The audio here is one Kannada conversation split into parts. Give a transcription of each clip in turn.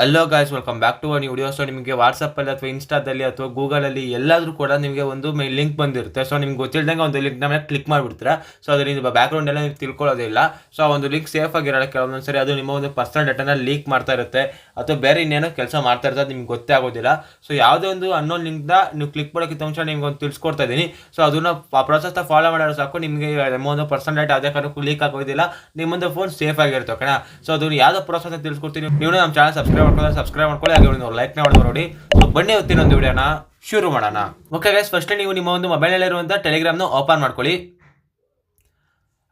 Hello guys welcome back to one video so ನಿಮಗೆ ವಾಟ್ಸಪ್ಪಲ್ಲಿ ಅಥವಾ ಇನ್ಸ್ಟಾದಲ್ಲಿ ಅಥವಾ ಗೂಗಲಲ್ಲಿ ಎಲ್ಲಾದರೂ ಕೂಡ ನಿಮಗೆ ಒಂದು ಲಿಂಕ್ ಬಂದಿರುತ್ತೆ. ಸೊ ನಿಮ್ಗೆ ಗೊತ್ತಿಲ್ದಂಗೆ ಒಂದು ಲಿಂಕ್ ಮೇಲೆ ಕ್ಲಿಕ್ ಮಾಡಿಬಿಡ್ತೀರಾ? ಸೊ ಅದರಿಂದ ಬ್ಯಾಕ್ಗ್ರೌಂಡ್ ಎಲ್ಲ ನೀವು ತಿಳ್ಕೊಳ್ಳೋದಿಲ್ಲ ಸೊ ಒಂದು ಲಿಂಕ್ ಸೇಫ್ ಆಗಿರೋಲ್ಲ ಕೆಲವೊಂದು ಸರಿ ಅದು ನಿಮ್ಮ ಒಂದು ಪರ್ಸನಲ್ ಡೇಟಾನ ಲೀಕ್ ಮಾಡ್ತಾ ಇರುತ್ತೆ. ಅಥವಾ ಬೇರೆ ಇನ್ನೇನೋ ಕೆಲಸ ಮಾಡ್ತಾ ಇರುತ್ತೆ ಅದು ನಿಮ್ಗೆ ಗೊತ್ತೇ ಆಗೋದಿಲ್ಲ. ಸೊ ಯಾವುದೇ ಒಂದು ಅನ್ನೋನ್ ಲಿಂಕ್ನ ನೀವು ಕ್ಲಿಕ್ ಮಾಡೋಕ್ಕಿಂತ ಮುಂಚೆ ನಿಮ್ಗೆ ಒಂದು ತಿಳಿಸ್ಕೊಡ್ತಾ ಇದ್ದೀನಿ. ಸೊ ಅದನ್ನ ಪ್ರೊಸೆಸ್ನ ಫಾಲೋ ಮಾಡೋರು ಸಾಕು. ನಿಮಗೆ ನಿಮ್ಮ ಒಂದು ಪರ್ಸನಲ್ ಡೇಟಾ ಅದೇ ಕಾರಣಕ್ಕೂ ಲೀಕ್ ಆಗೋದಿಲ್ಲ. ನಿಮ್ಮೊಂದು ಫೋನ್ ಸೇಫ್ ಆಗಿರುತ್ತೆ ಓಕೆನಾ ಸೊ ಅದನ್ನು ಯಾವುದೋ ಪ್ರೊಸೆಸ್ ತಿಳ್ಸ್ಕೊಡ್ತೀನಿ. ನೀವು ನಮ್ಮ ಚಾನಲ್ ಸಬ್ಸ್ಕ್ರೈಬ್ ಮಾಡ್ಕೊಳ್ಳಿ ಸಬ್ಸ್ಕ್ರೈಬ್ ಮಾಡ್ಕೊಳ್ಳಿ. ಹಾಗೆ ಒಂದು ಲೈಕ್ ಮಾಡಿದ್ರು ನೋಡಿ. ಸೊ ಬನ್ನಿ ಒಂದು ವಿಡಿಯೋನ ಶುರು ಮಾಡೋಣ. ಓಕೆ ಗೈಸ್ ಫಸ್ಟ್ ನೀವು ನಿಮ್ಮ ಒಂದು ಮೊಬೈಲಲ್ಲಿರುವಂಥ ಟೆಲಿಗ್ರಾಮ್ನ ಓಪನ್ ಮಾಡ್ಕೊಳ್ಳಿ.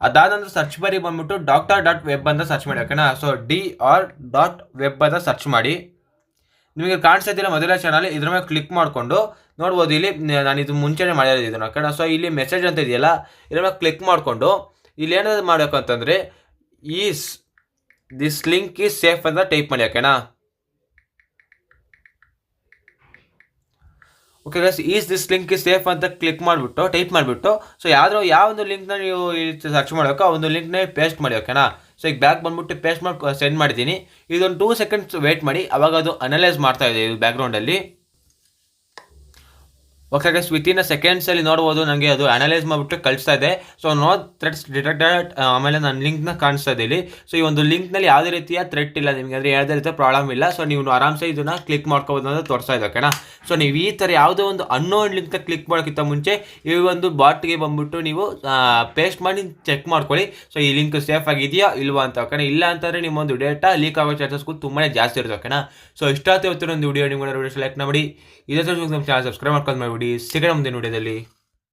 ಅದಾದ ನಂತರ ಸರ್ಚ್ ಬರಿ ಬಂದ್ಬಿಟ್ಟು ಡಾಕ್ಟರ್ ಡಾಟ್ ವೆಬ್ ಅಂತ ಸರ್ಚ್ ಮಾಡಿ ಓಕೆನಾ so D R dot web ಅಂತ ಸರ್ಚ್ ಮಾಡಿ. ನಿಮಗೆ ಕಾಣಿಸ್ತಾ ಇದ್ದಿಲ್ಲ ಮೊದಲ ಚಾನಲ್ ಇದ್ರ ಮೇಲೆ ಕ್ಲಿಕ್ ಮಾಡಿಕೊಂಡು ನೋಡ್ಬೋದು. ಇಲ್ಲಿ ನಾನು ಇದು ಮುಂಚೆನೇ ಮಾಡಿರೋದು ಓಕೆನಾ ಸೊ ಇಲ್ಲಿ ಮೆಸೇಜ್ ಅಂತ ಇದೆಯಲ್ಲ, ಇದ್ರ ಮೇಲೆ ಕ್ಲಿಕ್ ಮಾಡಿಕೊಂಡು ಇಲ್ಲಿ ಏನಾದ್ರು ಮಾಡಬೇಕು ಅಂತಂದರೆ is this link is safe ಅಂತ ಟೈಪ್ ಮಾಡಿ ಓಕೆನಾ okay guys is this link is safe ಅಂತ ಕ್ಲಿಕ್ ಮಾಡಿಬಿಟ್ಟು ಟೈಪ್ ಮಾಡಿಬಿಟ್ಟು ಸೊ ಯಾವ್ದಾರು ಯಾವ ಒಂದು ಲಿಂಕ್ನ ನೀವು ಸರ್ಚ್ ಮಾಡಬೇಕು ಆ ಒಂದು ಲಿಂಕ್ನ ಪೇಸ್ಟ್ ಮಾಡಿ ಓಕೆನಾ ಸೊ ಈಗ ಬ್ಯಾಕ್ ಬಂದ್ಬಿಟ್ಟು ಪೇಸ್ಟ್ ಮಾಡಿ ಸೆಂಡ್ ಮಾಡಿದ್ದೀನಿ. ಇದೊಂದು ಟೂ ಸೆಕೆಂಡ್ಸ್ ವೇಟ್ ಮಾಡಿ, ಅವಾಗ ಅದು ಅನಲೈಸ್ ಮಾಡ್ತಾ ಇದೆ, ಇದು ಬ್ಯಾಕ್ಗ್ರೌಂಡಲ್ಲಿ ಓಕೆ ಗೈಸ್ ವಿತಿನ್ ಅ ಸೆಕೆಂಡ್ಸಲ್ಲಿ ನೋಡ್ಬೋದು ನನಗೆ ಅದು ಅನಲೈಸ್ ಮಾಡಿಬಿಟ್ಟು ಕಳಿಸ್ತಾ ಇದೆ. ಸೊ ನೋ ಥ್ರೆಟ್ಸ್ ಡಿಟೆಕ್ಟೆಡ್ ಆಮೇಲೆ ನನ್ನ ಲಿಂಕ್ನ ಕಾಣಿಸ್ತಾ ಇದೆ ಇಲ್ಲಿ. ಸೊ ಈ ಒಂದು ಲಿಂಕ್ನಲ್ಲಿ ಯಾವುದೇ ರೀತಿಯ ಥ್ರೆಟ್ ಇಲ್ಲ. ನಿಮಗೆ ಅಂದರೆ ಯಾವುದೇ ರೀತಿಯ ಪ್ರಾಬ್ಲಮ್ ಇಲ್ಲ. ಸೊ ನೀವು ಆರಾಮ್ಸೆ ಇದನ್ನು ಕ್ಲಿಕ್ ಮಾಡ್ಕೋಬೋದು ಅಂತ ತೋರಿಸ್ತಾ ಇದೆ ಓಕೆನಾ ಸೊ ನೀವು ಈ ಥರ ಯಾವುದೋ ಒಂದು ಅನ್ನೋನ್ ಲಿಂಕ್ನ ಕ್ಲಿಕ್ ಮಾಡೋಕ್ಕಿಂತ ಮುಂಚೆ ಈ ಒಂದು ಬಾಟ್ಗೆ ಬಂದ್ಬಿಟ್ಟು ನೀವು ಪೇಸ್ಟ್ ಮಾಡಿ ಚೆಕ್ ಮಾಡ್ಕೊಳ್ಳಿ. ಸೊ ಈ ಲಿಂಕ್ ಸೇಫ್ ಆಗಿದೆಯಾ ಇಲ್ವಾ ಅಂತ ಓಕೆನಾ ಇಲ್ಲ ಅಂತಂದರೆ ನಿಮ್ಮೊಂದು ಡೇಟಾ ಲೀಕ್ ಆಗೋ ಚಾನ್ಸಸ್ ತುಂಬಾ ಜಾಸ್ತಿ ಇರುತ್ತೆ ಓಕೆನಾ ಸೊ ಇಷ್ಟಾಗುತ್ತೆ ಇವತ್ತಿನ ಒಂದು ವಿಡಿಯೋ ನಿಮ್ಗೆ ವಿಡಿಯೋ ಸೆಲೆಕ್ಟ್ ಮಾಡಿ. ಇದೇ ಥರ ನಮ್ಮ ಚಾನಲ್ ಸಬ್ಸ್ಕ್ರೈಬ್ ಮಾಡ್ಕೊಂಡು ಮಾಡಿಬಿಡಿ ಸಿಗೋಣ ಮುಂದಿನ ವಿಡಿಯೋದಲ್ಲಿ